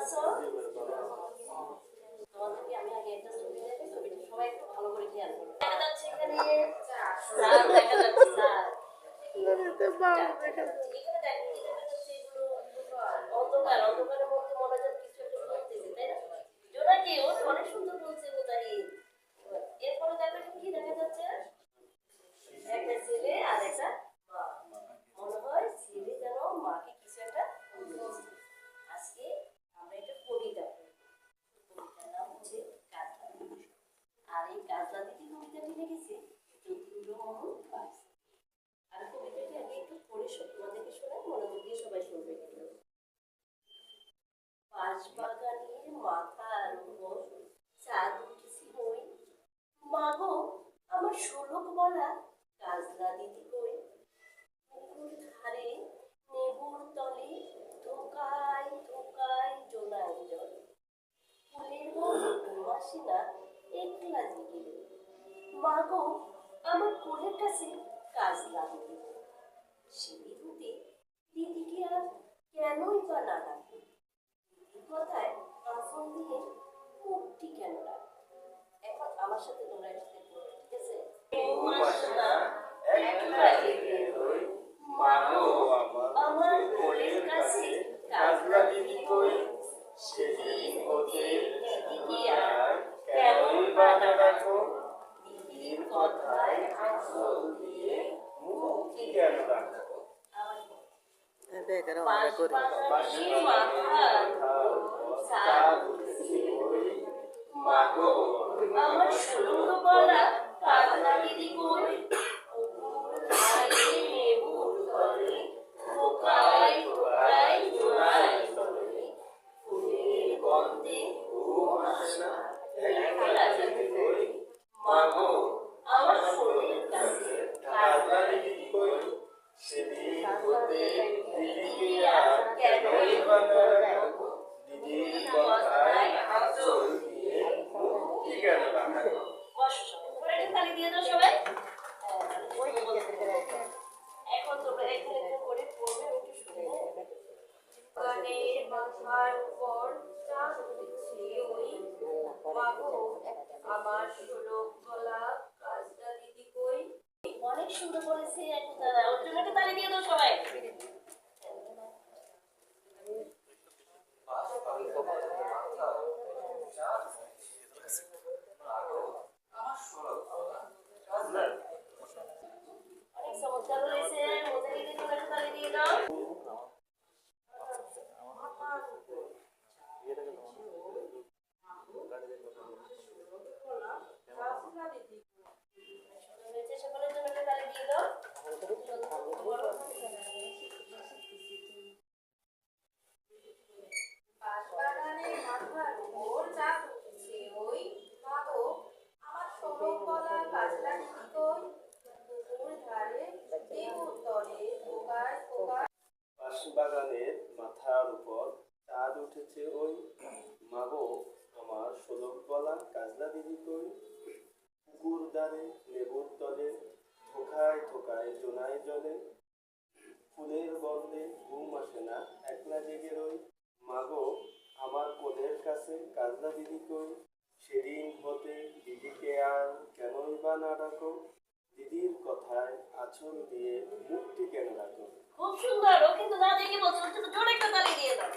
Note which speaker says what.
Speaker 1: আছো তোমাদেরকে ভালো করে খেয়াল করো দেখা যাচ্ছে এখানে চাঁদ দেখা দেখা যাচ্ছে অন্ধকার অন্ধকারের মধ্যে মনে হয় যেন কিছু একটা চলতেছে তাই না জোনাকি ও তো অনেক সুন্দর বলছে মুজাহিদ এরপরে দেখো এখানে কি দেখা যাচ্ছে একটা ছেলে আর একটা মা মনে হয় ছেলে যেন মাকে কিছু একটা বলছে আজকে আমরা একটা কবিতা পড়ব কবিতার নাম হচ্ছে কাজলা আর এই কাজলা দিদি কবিতাটি লিখেছে যতীন্দ্র মোহন দাস আর কবিতাটি আগে একটু পড়ে শো- তোমাদেরকে শোনাই মনোযোগ দিয়ে সবাই শুনবে কিন্তু বাঁশবাগানের মাথার উপর চাঁদ উঠেছি বই। মাগো আমার শোলক বলা কাজলা দিদি কই। পুকুর ধারে নেবুর তলে ধোকায় ধোকায় জোনাই জল। ফুলের মধ্যে ঘুমাসি না একলা জেগে মাগো আমার কোলের কাছে কাজলা দিদি হতে দিদিকে আর কেনই বা না ডাকে দিদির কথায় আসন দিয়ে মুখটি কেন ডাকে এখন আমার সাথে তোমরা পড়বে ঠিক আছে? আমার কোলের কাছে কাজলা দিদি কই সেদিন হতে দিদিকে আর কেমন বাধা রাখো দিদির কথায় আসল দিয়ে মুক্তি কেন রাখো চাঁদ আমার
Speaker 2: ষোলক গলা কাজটা দিদি কই?
Speaker 1: অনেক সুন্দর করেছে এখন দাদা ওর জন্য একটা তালি দিয়ে দাও সবাই অনেক চমৎকার হয়েছে মোজাহিদের জন্য একটা তালি দিয়ে দাও
Speaker 2: কাজটা দিদি
Speaker 1: সুন্দর হয়েছে সকলের জন্য একটা তালি দিয়ে দাও
Speaker 2: বাঁশবাগানের মাথার উপর চাঁদ উঠেছে ওই মাগো আমার ষোলক গলা কাজটা দিদি কই পুকুর ধারে দেবুর তলে পোকায় পোকায়
Speaker 3: বাঁশবাগানের মাথার উপর চাঁদ উঠেছে ওই, মাগো, আমার শোলক গলা কাজলা দিদি কই? পুকুর দ্বারে, লেবুর তলে থোকায় থোকায় জোনায় জলে। ফুলের গন্ধে ঘুম আসে না, একলা জেগে রই। মাগো, আমার কোলের কাছে কাজলা দিদি কই? সেদিন হতে দিদিকে আর কেনই বা না ডাকো? দিদির কথায় আঁচল দিয়ে মুক্তি কেন রাখো?
Speaker 1: খুব সুন্দর ও কিন্তু না দেখে বলছে জোরে একটা তালি দিয়ে দাও।